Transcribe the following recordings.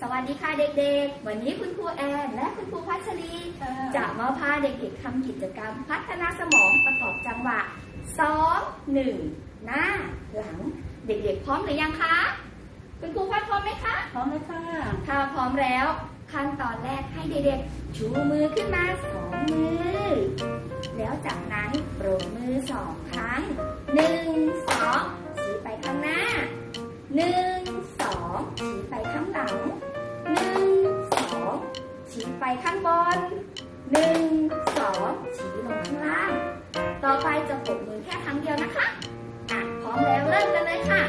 สวัสดีค่ะเด็กๆ วันนี้คุณครูแอนและคุณครูพัชรีจะมาพาเด็กๆทำกิจกรรม พัฒนาสมองประกอบจังหวะสองหนึ่งหน้าหลังเด็กๆ พร้อมหรือยังคะ คุณครูพัดพร้อมไหมคะ พร้อมเลยค่ะถ้าพร้อมแล้วขั้นตอนแรกให้เด็กๆ ชูมือขึ้นมาสองมือ แล้วจากนั้นโปรบมือสองครั้งหนึ่งสองชี้ไปข้างหน้าหนึ่ง ข้างบนหนึ่งสองชี้ลงข้างล่าง ต่อไปจะปรบมือแค่ครั้งเดียวนะคะอะพร้อมแล้วเริ่มกันเลยค่ะ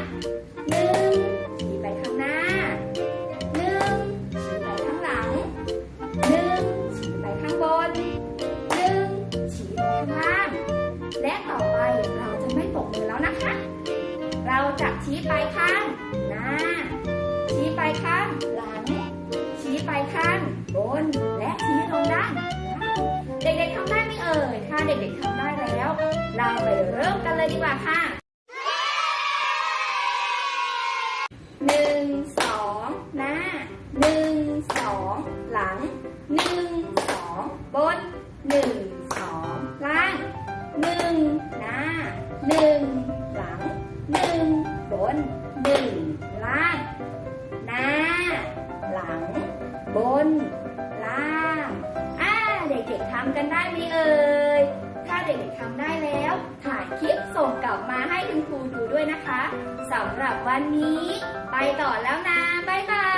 หนึ่งชี้ไปข้างหน้าหนึ่งชี้ไปข้างหลังหนึ่งชี้ไปข้างบนหนึ่งชี้ลงข้างล่าง และต่อไปเราจะไม่ปรบมือแล้วนะคะ เราจะชี้ไปข้างหน้า ชี้ไปข้างหลัง ชี้ไปข้างบน เด็กๆทำได้แล้ว เราไปเริ่มกันเลยดีกว่าค่ะหนึ่งสองหน้าหนึ่งสองหลังหนึ่งสองบนหนึ่งสองล่างหนึ่งหน้าหนึ่งหลังหนึ่งบนหนึ่งล่างหน้า หลัง บน ล่าง อ่า เด็กๆทำกันได้ไหมเอ่ย เด็กๆทำได้แล้ว ถ่ายคลิปส่งกลับมาให้คุณครูดูด้วยนะคะสำหรับวันนี้ ไปต่อแล้วนะ บ๊ายบาย